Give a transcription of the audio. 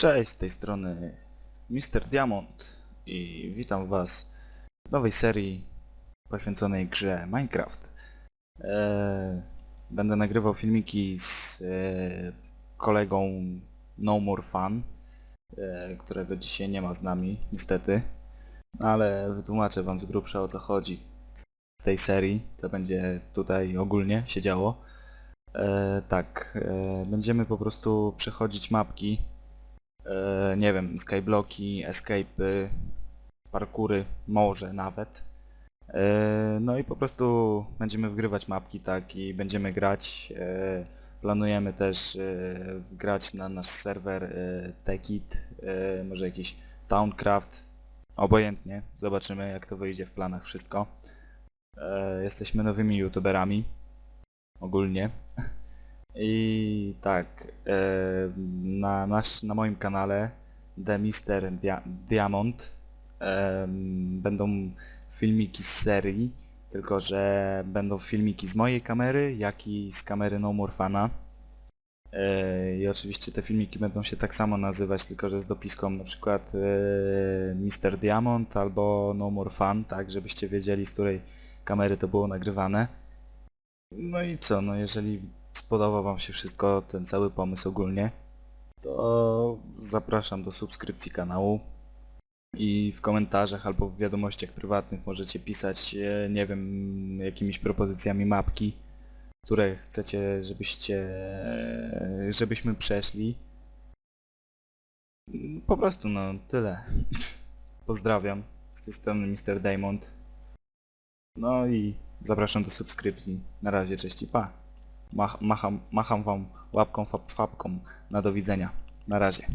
Cześć, z tej strony Mr. Diamond i witam was w nowej serii poświęconej grze Minecraft. Eee, będę nagrywał filmiki z e, kolegą No More Fun, e, którego dzisiaj nie ma z nami, niestety. Ale wytłumaczę wam z grubsza o co chodzi w tej serii, co będzie tutaj ogólnie się działo. E, tak, e, będziemy po prostu przechodzić mapki nie wiem, skyblocki, escape'y, parkury, może nawet. E, no i po prostu będziemy wgrywać mapki, tak, i będziemy grać. E, planujemy też e, wgrać na nasz serwer Techit, e, może jakiś Towncraft, obojętnie, zobaczymy jak to wyjdzie w planach wszystko. Jesteśmy nowymi youtuberami, ogólnie. I tak, na, nasz, na moim kanale The Mister Dia Diamond będą filmiki z serii, tylko że będą filmiki z mojej kamery, jak i z kamery No More Fana. E, I oczywiście te filmiki będą się tak samo nazywać, tylko że z dopiską na przykład e, Mr. Diamond albo No More Fun, tak, żebyście wiedzieli z której kamery to było nagrywane. No i co, no jeżeli spodobał wam się wszystko, ten cały pomysł ogólnie, to zapraszam do subskrypcji kanału i w komentarzach albo w wiadomościach prywatnych możecie pisać, e, nie wiem, jakimiś propozycjami mapki, które chcecie, żebyście, e, żebyśmy przeszli. Po prostu, no, tyle. Pozdrawiam. Z tej strony Mr. Diamond. No i zapraszam do subskrypcji. Na razie, cześć i pa. Mach, macham, macham wam łapką, fab. Na do widzenia. Na razie.